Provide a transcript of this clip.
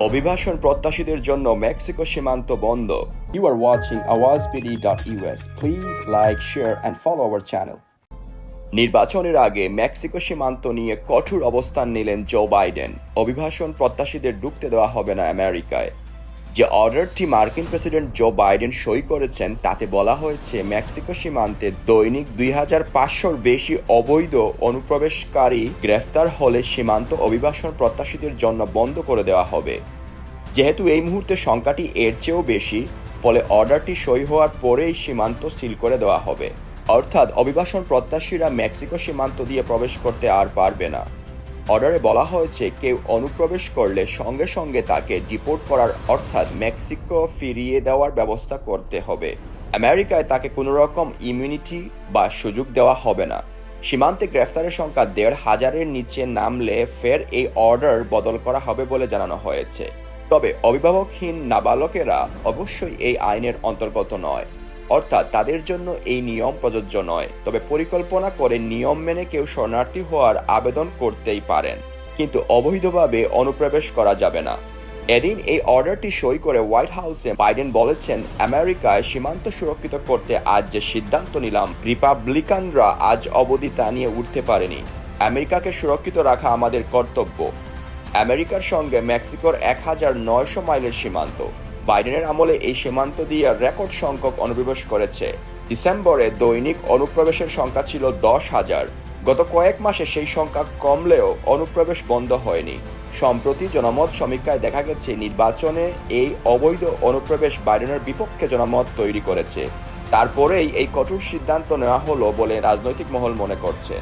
অভিবাসন প্রত্যাশীদের জন্য মেক্সিকো সীমান্ত বন্ধ। You are watching awazpd.us. Please like share and follow our channel নির্বাচনের আগে মেক্সিকো সীমান্ত নিয়ে কঠোর অবস্থান নিলেন জো বাইডেন। অভিবাসন প্রত্যাশীদের ঢুকতে দেওয়া হবে না আমেরিকায়। যে অর্ডারটি মার্কিন প্রেসিডেন্ট জো বাইডেন সই করেছেন, তাতে বলা হয়েছে, মেক্সিকো সীমান্তে দৈনিক দুই হাজার পাঁচশোর বেশি অবৈধ অনুপ্রবেশকারী গ্রেফতার হলে সীমান্ত অভিবাসন প্রত্যাশীদের জন্য বন্ধ করে দেওয়া হবে। যেহেতু এই মুহূর্তে সংখ্যাটি এর চেয়েও বেশি, ফলে অর্ডারটি সই হওয়ার পরেই সীমান্ত সিল করে দেওয়া হবে। অর্থাৎ অভিবাসন প্রত্যাশীরা মেক্সিকো সীমান্ত দিয়ে প্রবেশ করতে আর পারবে না। অর্ডারে বলা হয়েছে, কেউ অনুপ্রবেশ করলে সঙ্গে সঙ্গে তাকে ডিপোর্ট করার অর্থাৎ মেক্সিকো ফিরিয়ে দেওয়ার ব্যবস্থা করতে হবে। আমেরিকায় তাকে কোনো রকম ইমিউনিটি বা সুযোগ দেওয়া হবে না। সীমান্তে গ্রেফতারের সংখ্যা দেড় হাজারের নিচে নামলে ফের এই অর্ডার বদল করা হবে বলে জানানো হয়েছে। তবে অভিভাবকহীন নাবালকেরা অবশ্যই এই আইনের অন্তর্গত নয়। অর্থাৎ তাদের জন্য এই নিয়ম প্রযোজ্য নয়। তবে পরিকল্পনা করে নিয়ম মেনে কেউ শরণার্থী হওয়ার আবেদন করতেই পারেন। কিন্তু অবৈধভাবে অনুপ্রবেশ করা যাবে না। এদিন এই অর্ডারটি সই করে হোয়াইট হাউসে বাইডেন বলেছেন, আমেরিকায় সীমান্ত সুরক্ষিত করতে আজ যে সিদ্ধান্ত নিলাম, রিপাবলিকানরা আজ অবধি তা নিয়ে উঠতে পারেনি। আমেরিকাকে সুরক্ষিত রাখা আমাদের কর্তব্য। আমেরিকার সঙ্গে মেক্সিকোর এক হাজার নয়শো মাইলের সীমান্ত। বাইডেনের আমলে এই সীমান্ত দিয়ে রেকর্ড সংখ্যক অনুপ্রবেশ করেছে। ডিসেম্বরে দৈনিক অনুপ্রবেশের সংখ্যা ছিল দশ হাজার। গত কয়েক মাসে সেই সংখ্যা কমলেও অনুপ্রবেশ বন্ধ হয়নি। সম্প্রতি জনমত সমীক্ষায় দেখা গেছে, নির্বাচনে এই অবৈধ অনুপ্রবেশ বাইডেনের বিপক্ষে জনমত তৈরি করেছে। তারপরেই এই কঠোর সিদ্ধান্ত নেওয়া হলো বলে রাজনৈতিক মহল মনে করছে।